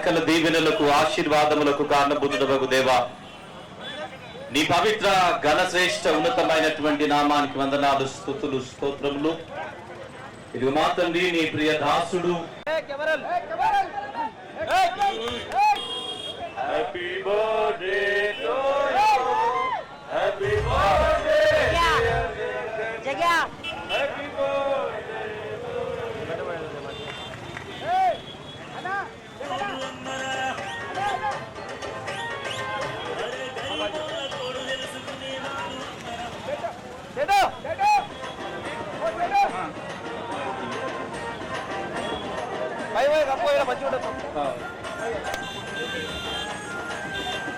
సకల దీవెనలకు ఆశీర్వాదములకు కారణభూతుడకు దేవా. నీ పవిత్ర ఘనశ్రేష్ఠ ఉన్నతమైనటువంటి నామానికి వందనాలు స్థుతులు స్తోత్రములు. ఇది మా తండ్రి నీ ప్రియ దాసుడు. Happy birthday to happy birthday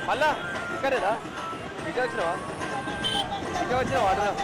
మళ్ళా ఇక్కడేనా? ఇక వచ్చినావా ఇక వచ్చినావా తన యొక్క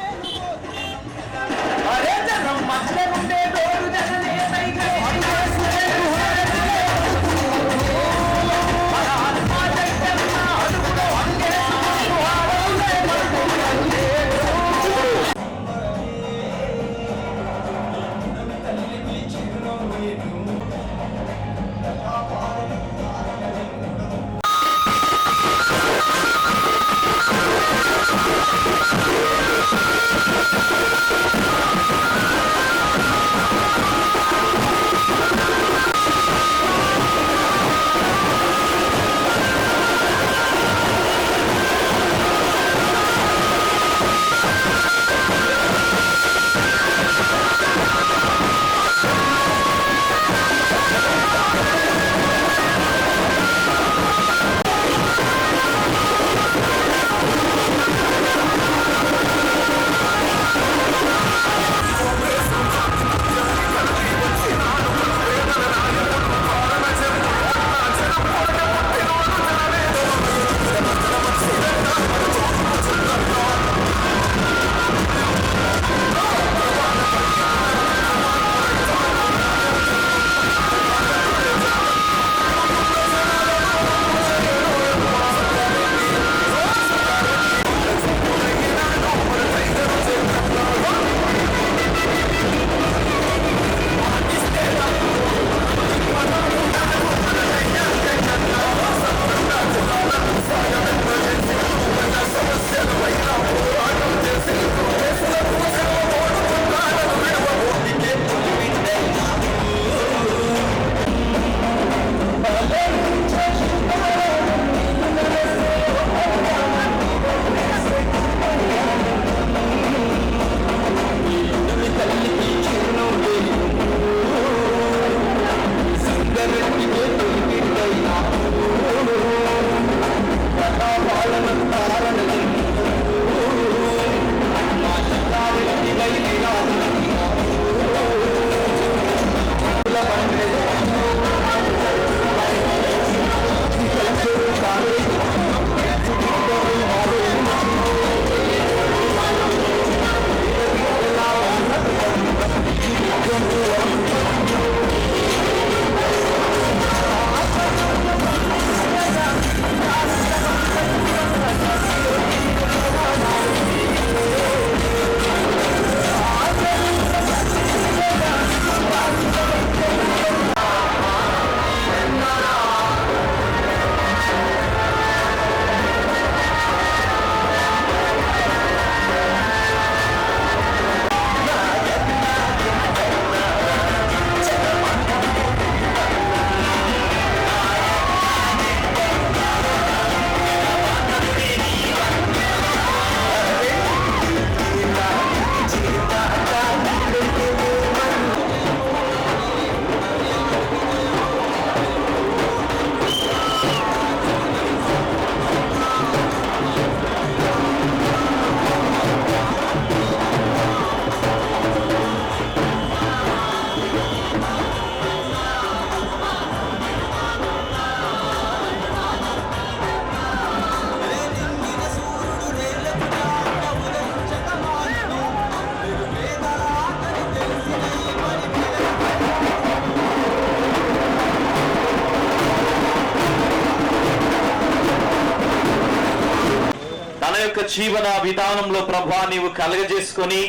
జీవన విధానంలో ప్రభా నీవు కలగజేసుకొని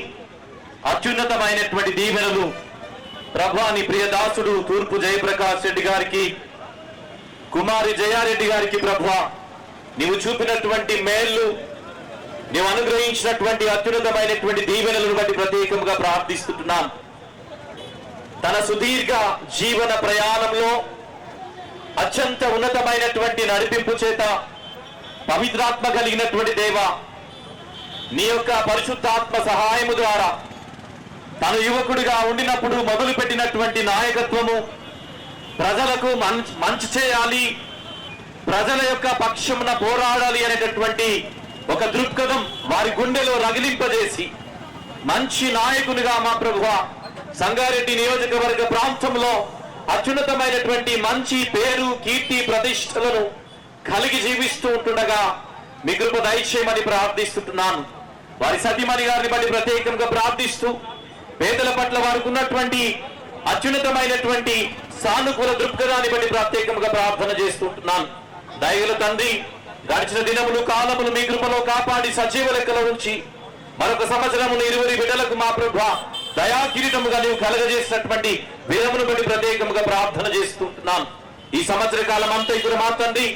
అత్యున్నతమైనటువంటి దీవెనలు. ప్రభా నీ ప్రియదాసుడు తూర్పు జయప్రకాష్ రెడ్డి గారికి కుమారి జయారెడ్డి గారికి ప్రభా నీవు చూపినటువంటి మేళ్ళు నీవు అనుగ్రహించినటువంటి అత్యున్నతమైనటువంటి దీవెనలను బట్టి ప్రత్యేకంగా ప్రార్థిస్తున్నాను. తన సుదీర్ఘ జీవన ప్రయాణంలో అత్యంత ఉన్నతమైనటువంటి నడిపింపు చేత పవిత్రాత్మ కలిగినటువంటి దేవ నీ యొక్క పరిశుద్ధాత్మ సహాయము ద్వారా తను యువకుడిగా ఉండినప్పుడు మొదలుపెట్టినటువంటి నాయకత్వము ప్రజలకు మంచి మంచి చేయాలి ప్రజల యొక్క పక్షమున పోరాడాలి అనేటటువంటి ఒక దృక్పథం వారి గుండెలో రగిలింపజేసి మంచి నాయకునిగా మా ప్రభువ సంగారెడ్డి నియోజకవర్గ ప్రాంతంలో అత్యున్నతమైనటువంటి మంచి పేరు కీర్తి ప్రతిష్టలను కలిగి జీవిస్తూ ఉంటుండగా మీ కృప దయచేయమని ప్రార్థిస్తున్నాను. వారి సతీమణి గారిని బట్టి ప్రత్యేకంగా ప్రార్థిస్తూ పేదల పట్ల వారికి ఉన్నటువంటి అత్యున్నతమైనటువంటి సానుకూల దృక్పథాన్ని బట్టి ప్రత్యేకంగా ప్రార్థన చేస్తుంటున్నాను దయగల తండ్రి గడిచిన దినములు కాలములు మీ కృపలో కాపాడి సజీవ లెక్కలో ఉంచి మరొక సంవత్సరమును ఇరువురి బిడ్డలకు మా ప్రభు దయాకిరీటముగా నీవు కలగజేసినటువంటి వీరమును బట్టి ప్రత్యేకంగా ప్రార్థన చేస్తుంటున్నాను ఈ సంవత్సర కాలం అంతా ఇక్కడ మా తండ్రి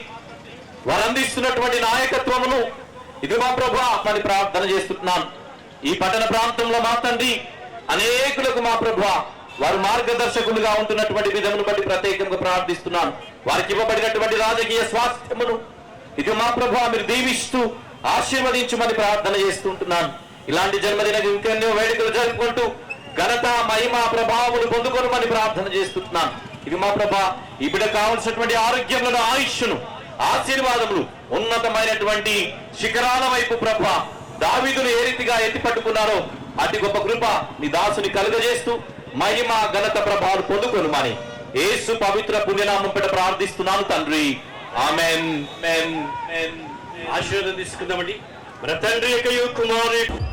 వారు నాయకత్వమును ఇది మా ప్రభు మరి ప్రార్థన చేస్తున్నాను. ఈ పట్టణ ప్రాంతంలో మా తండ్రి అనేకులకు మా ప్రభు వారు మార్గదర్శకులుగా ఉంటున్నటువంటి విధమును బట్టి ప్రత్యేకంగా ప్రార్థిస్తున్నాను. వారికి ఇవ్వబడినటువంటి రాజకీయ స్వాస్థ్యమును ఇది మా ప్రభు మీరు దీవిస్తూ ఆశీర్వదించమని ప్రార్థన చేస్తుంటున్నాను ఇలాంటి జన్మదిన ఇంకెన్నో వేడుకలు జరుపుకుంటూ ఘనత మహిమ ప్రభావములు పొందుకోనమని ప్రార్థన చేస్తున్నాను ఇది మా ప్రభా ఈ బిడ్డ కావలసినటువంటి ఆరోగ్యములను ఆయుష్ను ఆశీర్వాదములు ఉన్నతమైనటువంటి శిఖరాల వైపు ప్రభ దావిదులు ఏ రీతిగా ఎత్తి పట్టుకున్నారో అతి గొప్ప కృప నీ దాసుని కలుగజేస్తూ మహిమ ఘనత ప్రభావాలు పొందుకొను మని ఏసు పవిత్ర పుణ్యనామం పెట ప్రార్థిస్తున్నాను తండ్రి. ఆమెన్. ఆమేన్, ఆశీర్వాదం తీసుకుందామండి తండ్రి యొక్క కుమారు